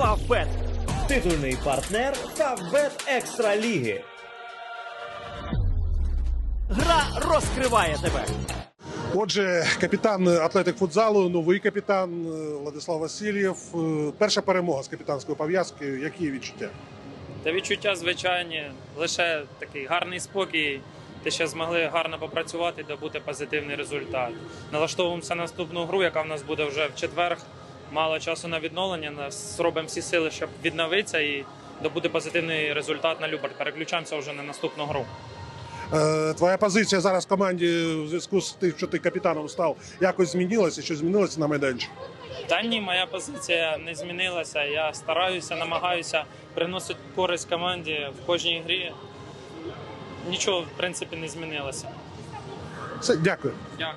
Фавбет. Титульний партнер Фавбет Екстра Ліги. Гра розкриває тебе. Отже, капітан атлетик футзалу, новий капітан е, Владислав Васильєв. Е, Перша перемога з капітанською пов'язкою. Які відчуття? Та відчуття звичайні, лише такий гарний спокій. Те, що змогли гарно попрацювати, добути позитивний результат. Налаштовуємося на наступну гру, яка в нас буде вже в четвер. Мало часу на відновлення. Зробимо всі сили, щоб відновитися і добути позитивний результат на Люберт. Переключаємося вже на наступну гру. Е, Твоя позиція зараз в команді в зв'язку з тим, що ти капітаном став, якось змінилася? Що змінилося на майданчику? Та ні, моя позиція не змінилася. Я стараюся, намагаюся приносити користь команді в кожній грі. Нічого, в принципі, не змінилося. Все, дякую. Дякую.